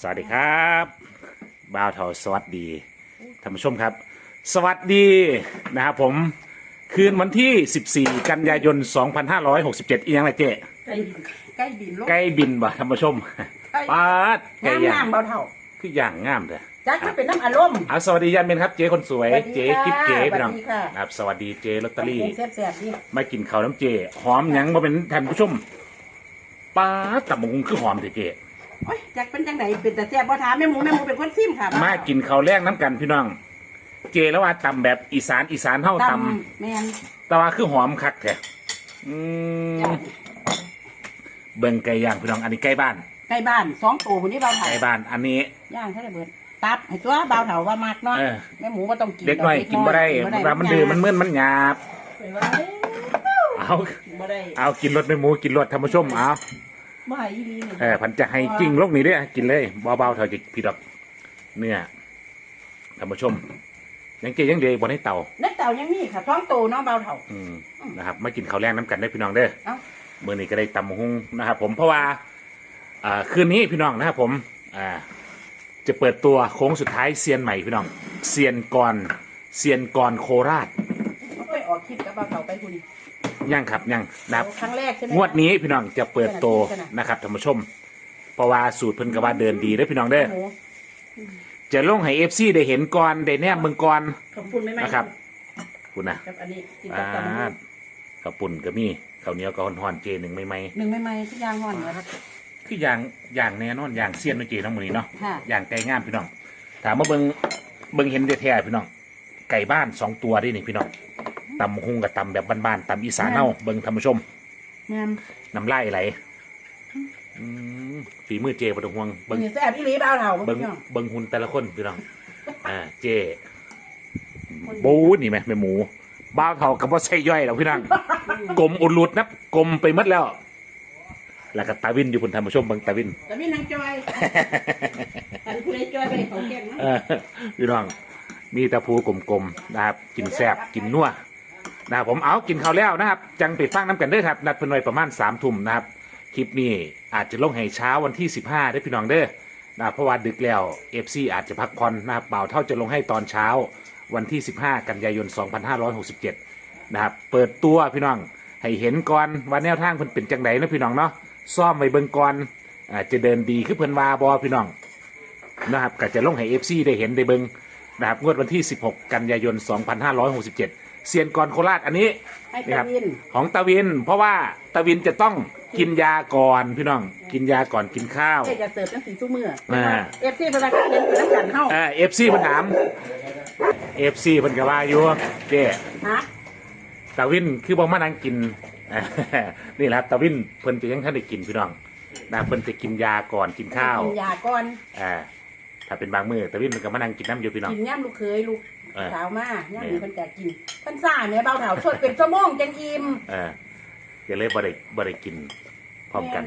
สวัสดีครับบ่าวเทาสวัสดีท่านผู้ชมครับ สวัสดีนะครับผมคืนวันที่ 14 กันยายน 2567 อีกยังไรเจ๊ใกล้ใกล้บินโลกใกล้บินบ่ท่านผู้ชมปาดไก่งามย่างงามเบาเท่าคือย่างงามเลยจักมันเป็นน้ำอารมณ์ เอาสวัสดียันเป็นครับเจ๊คนสวย สวัสดีเจ๊ค่ะกิ๊บเจ๊พี่น้องสวัสดีค่ะ ครับสวัสดีเจ๊ลอตเตอรี่ แซ่บแซ่บๆดิมากินข้าวน้ำเจหอมหยังมาเป็นท่านผู้ชมปาดตับหมูคือหอมเถอะเจ๊ โอ้ยจักเป็นจังไหนเป็นแต่แซ่บบ่ถามแม่หมูแม่หมูเป็นคนซิมค่ะมากินข้าวแรกน้ำกันพี่น้อง เจแล้วว่าตำแบบอีสานอีสานเท่าตตำแมนำแต่ว่าคือหอมคักแท้อืมเบิ่งไก่ย่างพี่น้อง อันนี้ไก่บ้านใกล้บ้านสองตัวคนนี้เบาเท่าไก่บ้าน อันนี้ ย่างเท่าไหร่เบิดตับให้ตัวเบาเท่ามามากเนาะเออ แม่หมูก็ต้องกินเด็กน้อยกินบ่ได้กิเวลามันดื้อมันมึนมันหยาบ เอากินบ่ได้เอากินรสไม่หมูกินรสท่านผู้ชมเอา บ่ให้อีหลีนี่เออพันจะให้กิ้งโลกนี้เด้อกินเลยเบาๆเถอะจะพี่ดอกเนื้อท่านผู้ชม ยังเจยังเดย์บนให้เตาในเต่ายังมีค่ะท้องโตเนาะเบาเท่า อืมนะครับมากินข้าวแรงน้ำกันได้อพี่น้องเด้อเอ้าเมื่อนี้ก็ได้ตำบักหุ้งนะครับ ผมเพราะว่าอ่าคืนนี้พี่น้องนะครับผมอ่าจะเปิดตัวโค้งสุดท้ายเซียนใหม่พี่น้องเซียนกรเซียนกรโคราชบ่เคยออกคลิปกับเบาเท่าไปคุณ ยังครับยังนะครับ ครั้งแรกใช่ไหมงวดนี้พี่น้องจะเปิดตัวนะครับท่านผู้ชมเพราะว่าสูตรเพิ่นก็ว่าเดินดีเด้อพี่น้องเด้อหมูจะลงให้เอฟซีได้เห็นก่อนได้แนบเมืองก่อนขอบคุณไม่ไม่นะครับคุณนะกับอันนี้กินอ่ากับตำบักหุ่งข้าวปุ่นก็มีข้าวเหนียวก็ห่อนๆเจหนึ่งไม่ไม่หนึ่งไม่ไม่ทุกอย่างห่อนเหรอครับคืออย่างอย่างแน่นอนอย่างเซียนเมื่อกี้น้องมือนี้เนาะค่ะ อย่างไก่งามพี่น้องถามว่าเบิงเบิงเห็นแท้ๆพี่น้องไก่บ้านสองตัวดินี่พี่น้อง ตำหุงกับตำแบบบ้านๆตำอีสานเฮาเบิงท่านผู้ชม แม่นน้ำลายไหลอืมฝีมือเจบ่ต้องห่วงเบิงนี่แซ่บอีหลีบ้าวเฒ่าเบิงพี่น้องเบิงหุ่นแต่ละคนพี่น้อง อ่า เจบูนี่ไหมแม่หมู บ้าวเท่ากับว่าใช่ย่อยหรอกพี่น้องกลมอุดหลุดนะกลมไปหมดแล้ว แล้วก็ตาวินอยู่บนท่านผู้ชมเบิงตาวิน แต่มีนางจอยอันผู้ใดจอยไปให้เขาแกงนะ เออพี่น้อง มีแตะพูกลมๆนะครับ กินแซ่บกินนัว นะครับผมเอากินข้าวแล้วนะครับ จังไปฟังน้ำกันเด้อครับ นัดเพิ่นไว้ประมาณสามทุ่มนะครับ คลิปนี้อาจจะลงให้เช้าวันที่สิบห้าได้อพี่น้องเด้อนะครับเพราะว่าดึกแล้วเอฟซีอาจจะพักผ่อนนะครับเป่าเท่าจะลงให้ตอนเช้าวันที่ 15 กันยายน 2567 นะครับ เปิดตัวพี่น้อง ให้เห็นก่อนว่าแนวทางเพิ่นเป็นจังไดนะพี่น้องเนาะ ซ่อมไว้เบิ่งก่อนอาจะเดินดีคือเพิ่นว่าบอพี่น้องนะครับก็จะลงให้ FC ได้เห็นได้เบิงนะครับงวดวันที่ 16 กันยายน 2567 เซียนกรโคราชอันนี้ให้นะคตารับวิน ของตาวิน เพราะว่าตาวินจะต้องกินยาก่อนพี่น้อง กินยาก่อนกินข้าว เจ๊จะเสิร์ฟตั้งสี่ชั่วโมงอ่า เอฟซีเวลาเขาเห็นเป็นน้ำกันเฮาเออฟซีเพิ่นถามเอฟซีเพิ่นก็ว่าอยู่เจ้ฮะตาวินคือบ่มานั่งกินนี่แหละครับตาวินเพิ่นจะยังท่านได้กินพี่น้องนะเพิ่นจะกินยาก่อนกินข้าวกินยาก่อน อ่าถ้าเป็นบางมื้อตาวินมันก็มานั่งกินน้ำอยู่พี่น้อง กินย่ำลูกเคยลูกเออสาวมาย่ำนี่เพิ่นแต่กินเพิ่นซ่าแม่เบาเฒ่าชดเป็นชั่วโมงจังอิ่มเออก็เลยบ่ได้บ่ได้กินพร้อมกัน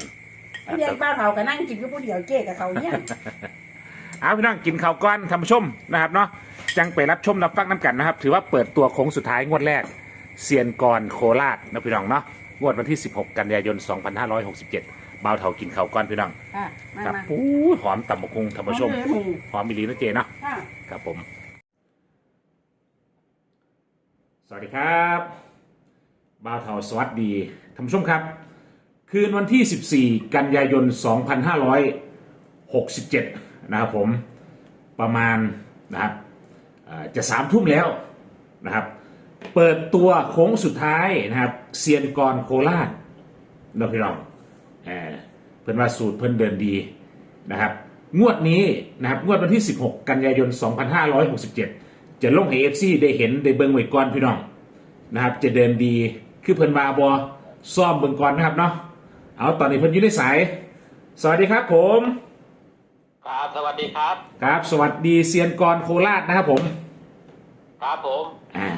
เรียกเบาเฒ่าก็นั่งกินอยู่ผู้เดียวเจ๊กับเขาเนี่ย เอาพี่น้องกินข้าวก้อนท่านผู้ชมนะครับเนาะจังไปรับชมรับฟังน้ำกันนะครับ ถือว่าเปิดตัวโค้งสุดท้ายงวดแรกเซียนกรโคราชนะพี่น้องเนาะงวดวันที่ 16 กันยายน 2567บ่าวเถากินข้าวก้อนพี่น้องค่ะมาครับมาอู้หอมตำบักคุงท่านผู้ชมเอาเลยหมูหอมมิลีนะเจเนาะค่ะ ครับผม ส วัสดีครับบ่าวเถาสวัสดีท่านผู้ชมครับ คืนวันที่ 14 กันยายน 2567 นะครับผมประมาณนะครับจะสามทุ่มแล้วนะครับ เปิดตัวโค้งสุดท้ายนะครับเซียนกรโคราชนะพี่น้องเอ่อเพิ่นว่าสูตรเพิ่นเดินดีนะครับ งวดนี้นะครับงวดวันที่ 16 กันยายน 2567 จะลงให้ FC ได้เห็นได้เบิ่งไว้ก่อนพี่น้องนะครับ จะเดินดีคือเพิ่นว่าบอซ่อมเบิ่งก่อนนะครับเนาะเอาตอนนี้เพิ่นอยู่ในสาย สวัสดีครับผม ครับสวัสดีครับ ครับ สวัสดีเซียนกรโคราชนะครับผมครับผมอ่า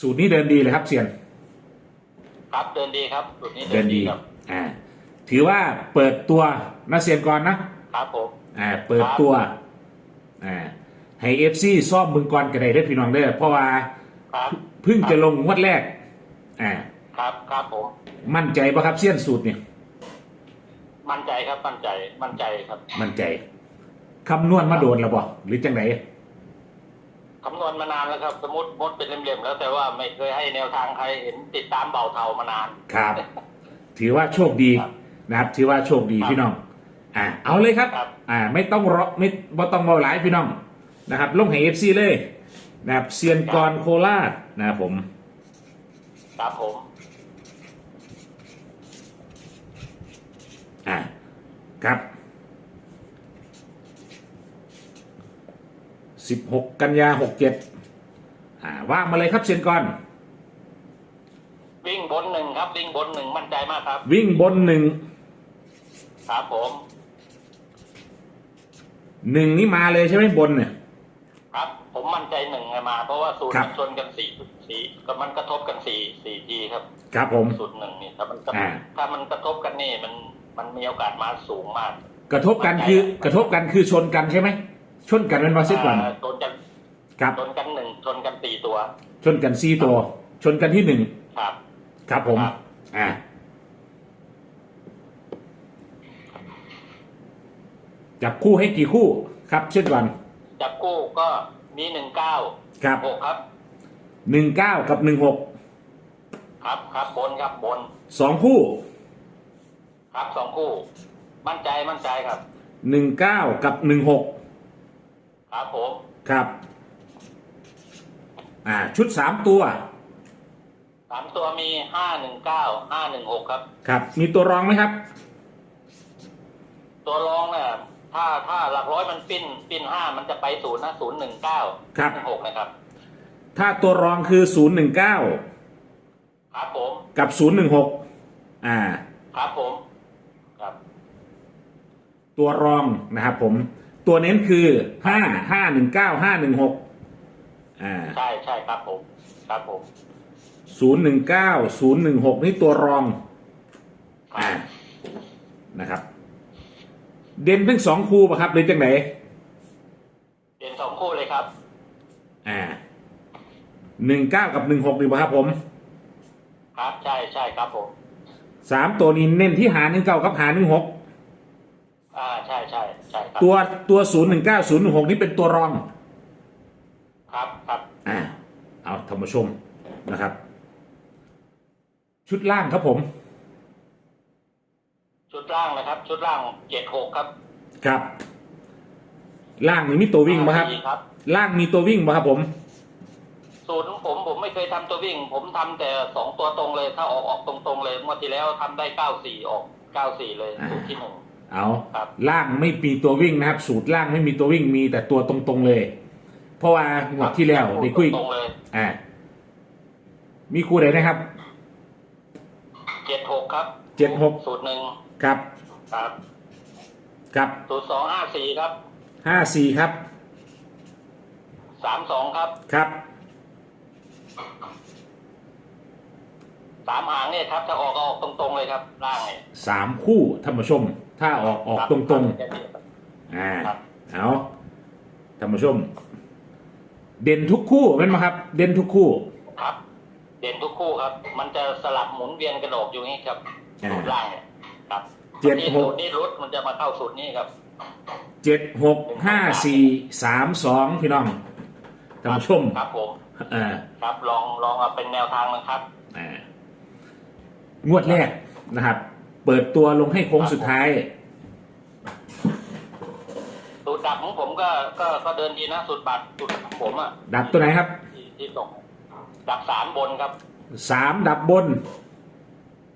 สูตรนี้เดินดีเลยครับเซียน ครับเดินดีครับจุดนี้เดิเดินนดีดีครับอ่าถือว่าเปิดตัวนะเซียนกรนะครับผมอ่าเปิดตัว อ่าให้เอฟซีซ่อมมึงกรกันได้เด้อพี่น้องเด้อเพราะว่าครับเพิ่งจะลงงวดแรกอ่าครับครับผมมั่นใจป่ะครับเซียนสูตรเนี่ยมั่นใจครับมั่นใจมั่นใจครับมั่นใจคำนวณมาโดนแล้วบ่หรือจังไหนคำนวณมานานแล้วครับ สมมติมดเป็นเหลี่ยมๆแล้วแต่ว่าไม่เคยให้แนวทางใครเห็นติดตามเบาเทามานานครับ ถือว่าโชคดีครับนะครับ ถือว่าโชคดีครับพี่น้อง อ่าเอาเลยครับครับ อ่าไม่ต้องรอไม่บ่ต้องเบาหลายพี่น้องนะครับลงให้เอฟซีเลยนะครับเซียนกรโคราชนะครับผมครับผมอ่าครับสิบหกกันยาหกเจ็ดอ่าว่างมาเลยครับเซียนกร วิ่งบนหนึ่งครับ วิ่งบนหนึ่งมั่นใจมากครับ วิ่งบนหนึ่งครับผม หนึ่งนี่มาเลยใช่ไหมบนเนี่ย ครับ ผมมั่นใจหนึ่งมา เพราะว่าสูตรครับ มันชนกันสี่สี่ก็มันกระทบกันสี่สี่ทีครับครับผม สูตรหนึ่งนี่ถ้ามันกระอ่า ถ้ามันกระทบกันนี่มันมันมีโอกาสมาสูงมากกระทบกันคือกระทบกันคือชนกันใช่ไหมชนกันเป็นมาซิก่อนาชนกันครับ ชนกันหนึ่งชนกันสี่ตัวชนกันสี่ตัว ชนกันที่หนึ่งครับ ครับผม ครับ อ่า จับคู่ให้กี่คู่ครับ เช่นวันจับคู่ก็มีหนึ่งเก้าครับหกครับหนึ่งเก้ากับหนึ่งหกครับครับบนครับบนสองคู่ ครับสองคู่ มั่นใจมั่นใจครับหนึ่งเก้ากับหนึ่งหกครับผมครับ อ่า ชุดสามตัวสามตัวมีห้าหนึ่งเก้าห้าหนึ่งหกครับ ครับ มีตัวรองไหมครับ ตัวรองเนี่ย ถ้าถ้าหลักร้อยมันปิ้นปิ้นห้ามันจะไปศูนย์นะศูนย์หนึ่งเก้าครับหนึ่งหกนะครับ ถ้าตัวรองคือศูนย์หนึ่งเก้าครับผม กับศูนย์หนึ่งหกอ่า ครับผม ครับ ตัวรองนะครับผม ตัวเน้นคือห้าห้าหนึ่งเก้าห้าหนึ่งหกอ่าใช่ใช่ครับผม ครับผมศูนย์หนึ่งเก้าศูนย์หนึ่งหกนี่ตัวรองครัอ่าบนะครับ เด่นทั้งสองคู่ป่ะครับหรือจังไหนเรียนสองคู่เลยครับ อ่าหนึ่งเก้ากับหนึ่งหกดีป่ะครับผม ครับใช่ใช่ครับผมสามตัวนี้เน้นที่หาหนึ่งเก้ากับหาหนึ่งหกอ่าใช่ใช่ใช่ครับตัวตัวศูนย์หนึ่งเก้าศูนย์หนึ่งหกนี่เป็นตัวรอง ครับครับอ่าเอาท่านผู้ชมนะครับ ชุดล่างครับผม ชุดล่างนะครับ ชุดล่างเจ็ดหกครับครับ ล่างนี่มีตัววิ่งป่ะครับ ดีครับ ล่างมีตัววิ่งป่ะครับผม สูตรของผมผมไม่เคยทำตัววิ่ง ผมทำแต่สองตัวตรงเลย ถ้าออกออกตรงๆเลยเมื่อที่แล้วทำได้เก้าสี่ออกเก้าสี่เลยอ่าสูตรที่หนึ่ง เอาครับ ล่างไม่มีตัววิ่งนะครับ สูตรล่างไม่มีตัววิ่งมีแต่ตัวตรงๆเลย เพราะว่าหมดที่แล้วได้คุยตรงๆเลยอ่ามีคู่ไหนนะครับ เจ็ดหกครับเจ็ดหก สูตรหนึ่ง ครับครับครับสูตรสองห้าสี่ครับห้าสี่ครับสามสองครับครับสามหางเนี่ยครับ ถ้าออกก็ออกตรงๆเลยครับล่างเนี่ยสามคู่ท่านผู้ชม ถ้าออกออกครับตรงแค่นี้ครับๆอ่าครับเอาท่านผู้ชม เด่นทุกคู่เป็นไหมครับ เด่นทุกคู่ครับ เด่นทุกคู่ครับ มันจะสลับหมุนเวียนกระโดดอยู่นี่ครับอ่า สูตรล่างเนี่ย ครับเจ็ดหก สูตรนี้รุดมันจะมาเข้าสูตรนี้ครับ เจ็ดหกห้าสี่สามสองพี่น้องท่านผู้ชมครับผมอ่าครับลองลองเอาเป็นแนวทางนะครับอ่างวดแรกนะครับ เปิดตัวลงให้โค้งสุดท้าย สูตรดับของผมก็ก็ก็เดินดีนะสูตรบัตรสูตรของผมอะดับตัวไหนครับที่ที่ส่งดับสามบนครับสามดับบน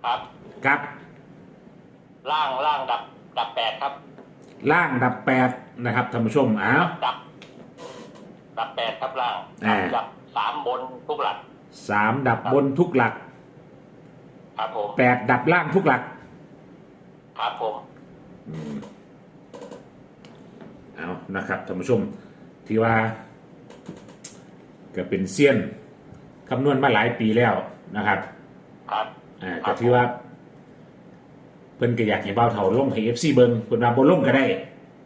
ครับ กับ ล่างล่างดับ ดับแปดครับ ล่างดับแปดนะครับท่านผู้ชมอ้าว ดับ ดับแปดครับล่างอ่า ดับสามบนทุกหลักสามดับบนทุกหลักครับผมแปดดับล่างทุกหลักครับผมเอานะครับท่านผู้ชมที่ว่า ก็เป็นเซียนคำนวณมาหลายปีแล้วนะครับ ครับ อ่าครัก็บที่ว่า เพิ่นก็อยากให้เบาเถาลงให้เอฟซีเบิงเพิ่นว่าบ่ลงก็ได้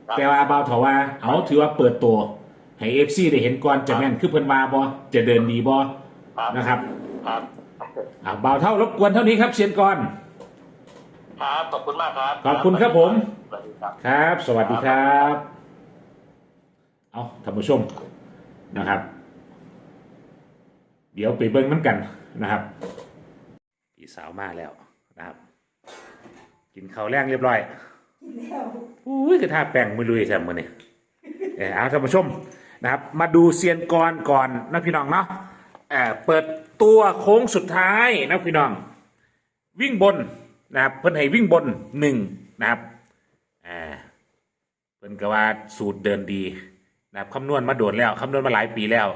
ครับแต่ว่าเบาเถาว่าเอาถือว่าเปิดตัวให้เอฟซีได้เห็นก่อนจะแม่นคือเพิ่นว่าบ่จะเดินดีบ่ครับนะครับครับอ่าเบาเท่ารบกวนเท่านี้ครับเซียนก่อน ครับขอบคุณมากครับขอบคุณครับผม สวัสดีครับ ครับ สวัสดีครับ เอาท่านผู้ชมนะครับ เดี๋ยวไปเบิ้งน้ำกันนะครับ พี่สาวมาแล้วนะครับ กินข้าวแรงเรียบร้อยอุ้ยคือท่าแป้งมือลุยแซมมือนี่เออเอาท่านผู้ชมนะครับ มาดูเซียนกรก่อนนะพี่น้องเนาะเออเปิดตัวโค้งสุดท้ายนะพี่น้อง วิ่งบนนะครับเพิ่นให้วิ่งบนหนึ่งนะครับอ่าเพิ่นก็ว่าสูตรเดินดีนะครับคำนวณมาโดนแล้วคำนวณมาหลายปีแล้ว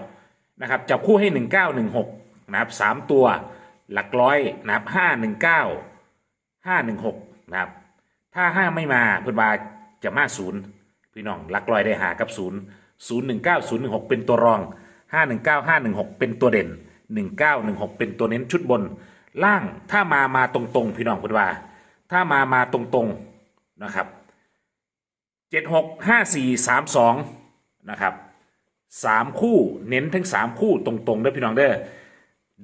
นะครับจับคู่ให้หนึ่งเก้าหนึ่งหกนะครับสามตัวหลักร้อยนะครับห้าหนึ่งเก้าห้าหนึ่งหก นะครับ ถ้าห้าไม่มาเพิ่อนว่าจะมาศูนย์พี่น้องลักร้อยได้หากับศูนย์ศูนย์หนึ่งเก้าศูนย์หนึ่งหกเป็นตัวรองห้าหนึ่งเก้าห้าหนึ่งหกเป็นตัวเด่นหนึ่งเก้าหนึ่งหกเป็นตัวเน้นชุดบน ล่างถ้ามามาตรงๆ พี่น้องคุณว่า ถ้ามามาตรงๆนะครับเจ็ดหกห้าสี่สามสองนะครับสามคู่เน้นทั้งสามคู่ตรงๆเด้อพี่น้องเด้อ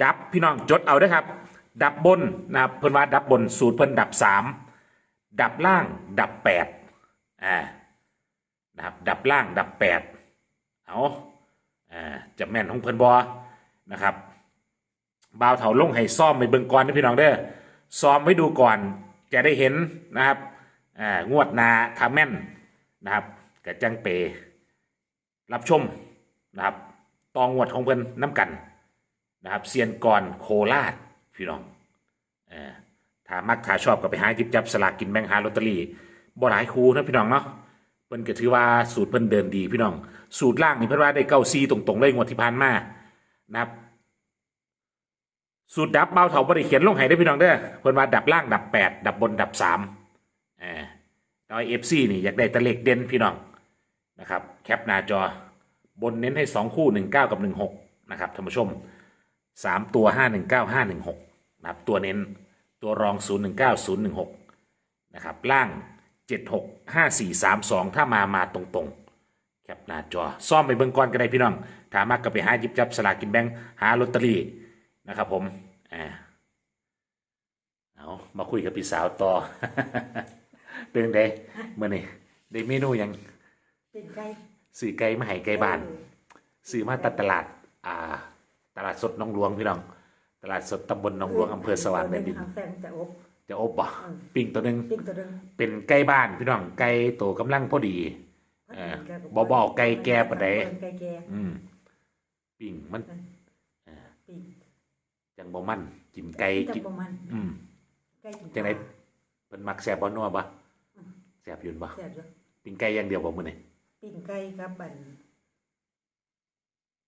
ดับพี่น้องจดเอาเด้อครับ ดับบนนะครับเพิ่นว่าดับบนสูตรเพิ่นดับสาม ดับล่าง ดับแปดอ่านะครับดับล่างดับแปดเอาอ่าจะแม่นของเพิ่นบอนะครับบ่าวเถาลงให้ซ่อมไปเบิ่งก่อนนะพี่น้องเด้อซ้อมไว้ดูก่อนจะได้เห็นนะครับอ่างวดนาทาแม่นนะครับกะจังเป รับชมนะครับตองวดของเพิ่นน้ำกันนะครับเซียนกรโคราชพี่น้องเออ ถ้ามักถาชอบก็ไปหาหยิบจับสลากกินแบ่งหาลอตเตอรี่บ่หลายคูนะพี่น้องเนาะเพิ่นก็ถือว่าสูตรเพิ่นเดินดีพี่น้อง สูตรล่างนี่เพิ่นว่าได้เก้าซีตรงๆเลยงวดที่ผ่านมานะครับ สูตรดับเบาเถาบริเขียนลงให้ได้พี่น้องเด้อเพิ่นว่าดับล่างดับแปดดับบนดับสามเออดอยเอฟซีนี่อยากได้ตะเล็กเด่นพี่น้องนะครับ แคปหน้าจอบนเน้นให้สองคู่หนึ่งเก้ากับหนึ่งหกนะครับท่านผู้ชมสามตัวห้าหนึ่งเก้าห้าหนึ่งหกนะครับตัวเน้น ตัวรองศูนย์หนึ่งเก้าศูนย์หนึ่งหกนะครับ ล่างเจ็ดหกห้าสี่สามสองถ้ามามาตรงๆ แคปหน้าจอ ซ่อมไปเบิ่งก่อนก็ได้พี่น้อง ถามมากก็ไปหาหยิบจับสลากกินแบ่งหาลอตเตอรี่นะครับผมอ่าเอามาคุยกับพี่สาวต่อ เป็นไงเมื่อนี่ได้เมนูหยังเป็นไก่ซื้อไก่มาให้ไก่บ้านซื้อมาตัดตลาด อ่า ตลาดสดหน้องหลวงพี่น้อง ตลาดสดตำบลหน้องหลวงอำเภอสว่างแดนดินแฟนจะอบจะอบบ่ปิ้งตัวหนึงปิ้งตัวหนึงเป็นไก่บ้านพี่น้องไก่โตกำลังพอดีเออบ่บ่เอาไก่แก่ปานใดไก่แก่อืมปิ้งมันปิ้งจังบ่มันกินไก่จักินบประมาณอืมไก่กินจังไดเพิ่นมักแซ่บบ่นัวบ่แซ่บอยืนบ่แซ่บอยู่ปิ้งไก่อย่างเดียวบ่มื้อนี้ปิ้งไก่กับอัน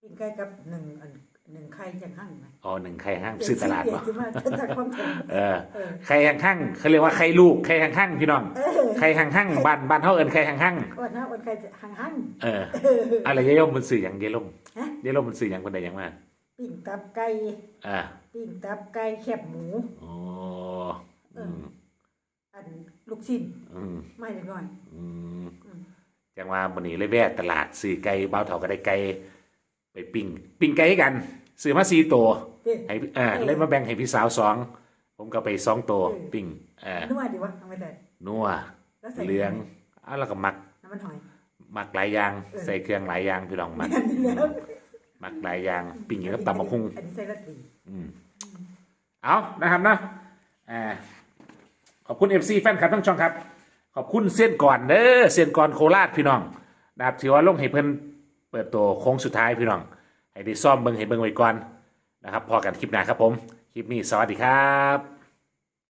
ปิ้งไก่กับหนึ่งอัน หนึ่งไข่จังหั่งไหมอ๋อหนึ่งไข่ห้างซื้อตลาดบ่เปลี่ยนชื่อมาจากความแข็งเออเออไข่ห้างๆเขาเรียกว่าไข่ลูกไข่ห้างๆพี่น้องเออไข่ห้างๆบ้านบ้านเฮาเอิ้นไข่ห้างวันหน้าวันไข่หั่งหั่งๆเอออะไรยายมมันสื่อหยังยายลมฮะยายลมมันสื่อหยังคนใดหยังมาปิ้งตับไก่อ่าปิ้งตับไก่แคบหมูอ๋ออืมอันลูกชิ้นอืมไม่เล็กน้อยอืมอืมจังว่ามื้อนี้เลยแวะตลาดซื้อไก่บ้าวเฒ่าก็ได้ไก่ ไปปิ้งปิ้งไก่กันซื้อมา4ตัวเด้ให้เออเลยมาแบ่งให้พี่สาวสองผมก็ไปสองตัวเออปิ้งเออนัวดีวะทำไมแต่นัวแล้วใส่เหลืองอ้าวแล้วก็หมักน้ำมันหอย หมักหลายอย่างเออ ใส่เครื่องหลายอย่างพี่น้องหมักแล้วหมักหลายอย่างปิ้งอย่างกับตำมะพุง อันนี้ใส่ละตีอืมเอานะครับนะอ่าขอบคุณเอฟซีแฟนคลับทั้งช่องครับ ขอบคุณเส้นก่อนเด้อเส้นก่อนโคราชพี่น้องนะครับถือว่าลงให้เพิ่นเปิดตัวโค้งสุดท้ายพี่น้อง ให้ได้ซ่อมเบิ้งให้เบิ้งไว้ก่อนนะครับพอกันคลิปหน้าครับผม คลิปนี้สวัสดีครับ